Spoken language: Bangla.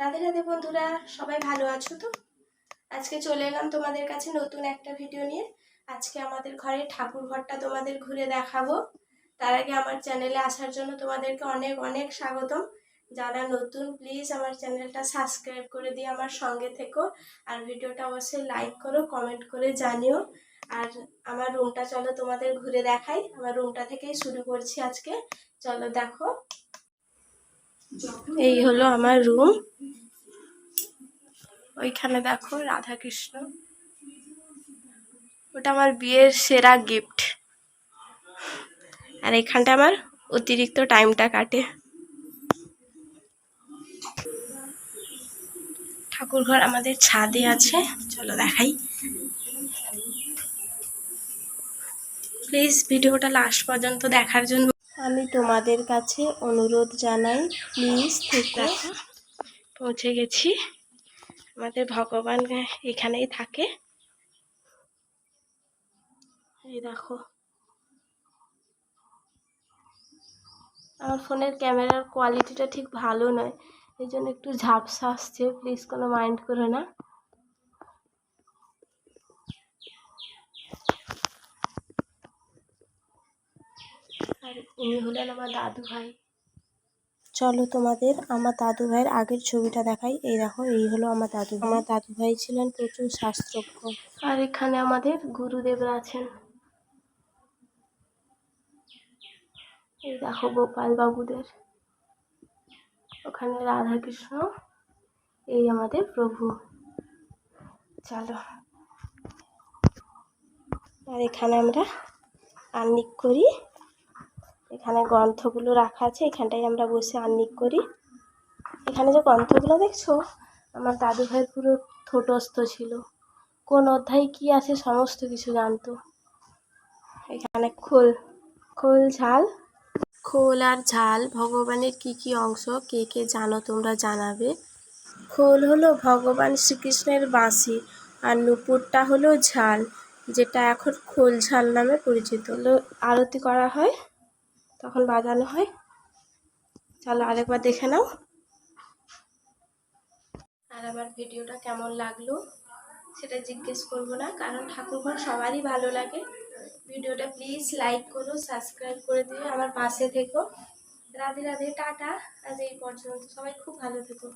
রাধে রাধে বন্ধুরা, সবাই ভালো আছো তো? আজকে চলে এলাম তোমাদের কাছে নতুন একটা ভিডিও নিয়ে। আজকে আমাদের ঘরে ঠাকুর ঘরটা তোমাদের ঘুরে দেখাবো। তার আগে আমার চ্যানেলে আসার জন্য তোমাদেরকে অনেক অনেক স্বাগতম। যারা নতুন প্লিজ আমার চ্যানেলটা সাবস্ক্রাইব করে দিয়ে আমার সঙ্গে থেকো। আর ভিডিওটা অবশ্যই লাইক করো কমেন্ট করে জানিও। আর আমার রুমটা চলো তোমাদের ঘুরে দেখাই। আমার রুমটা থেকেই শুরু করছি আজকে। চলো দেখো। এই হলো আমার রুম ওইখানে দেখো রাধা কৃষ্ণ ওটা আমার বিয়ের সেরা গিফট আর এখানটা আমার অতিরিক্ত টাইমটা কাটে। ঠাকুর ঘর আমাদের ছাদে আছে। চলো দেখাই। প্লিজ ভিডিওটা লাস্ট পর্যন্ত দেখার জন্য আমি তোমাদের কাছে অনুরোধ জানাই, প্লিজ থেকে। পৌঁছে গেছি। আমাদের ভগবান এখানেই থাকে। এই দেখো। আমার ফোনের ক্যামেরার কোয়ালিটিটা ঠিক ভালো নয়, এই জন্য একটু ঝাপসা আসছে। প্লিজ কোনো মাইন্ড করো না। আর উনি হলেন আমার দাদু ভাই। চলো তোমাদের আমার দাদু ভাইয়ের আগের ছবিটা দেখাই। এই দেখো এই হলো আমার দাদু আমার দাদু ভাই ছিলেন প্রচুর শাস্ত্রজ্ঞ। আর এখানে আমাদের গুরুদেবরা আছেন। এই দেখো গোপাল বাবুদের। ওখানে রাধা কৃষ্ণ এই আমাদের প্রভু। চলো। আর এখানে আমরা আর্নিক করি। এখানে গ্রন্থগুলো রাখা আছে এখানটায় আমরা বসে আন্নিক করি। এখানে যে গ্রন্থগুলো দেখছ আমার দাদু ভাইয়ের পুরো ঠোঁটস্থ ছিল। কোন অধ্যায় কি আছে সমস্ত কিছু জানতো। এখানে খোল খোল ঝাল। খোল আর ঝাল ভগবানের কি কি অংশ কে কে জানো তোমরা জানাবে। খোল হলো ভগবান শ্রীকৃষ্ণের বাঁশি আর নুপুরটা হলো ঝাল যেটা এখন খোল ঝাল নামে পরিচিত। হলো আরতি করা হয়। তখন বাজানো হয়। চলো আরেকবার দেখে নাও। আর আমার ভিডিওটা কেমন লাগল সেটা জিজ্ঞেস করব না, কারণ ঠাকুরঘর সবারই ভালো লাগে। ভিডিওটা প্লিজ লাইক করো সাবস্ক্রাইব করে দিও, আমার পাশে থেকো। রাধে রাধে, টাটা। আজ এই পর্যন্ত। সবাই খুব ভালো থেকো।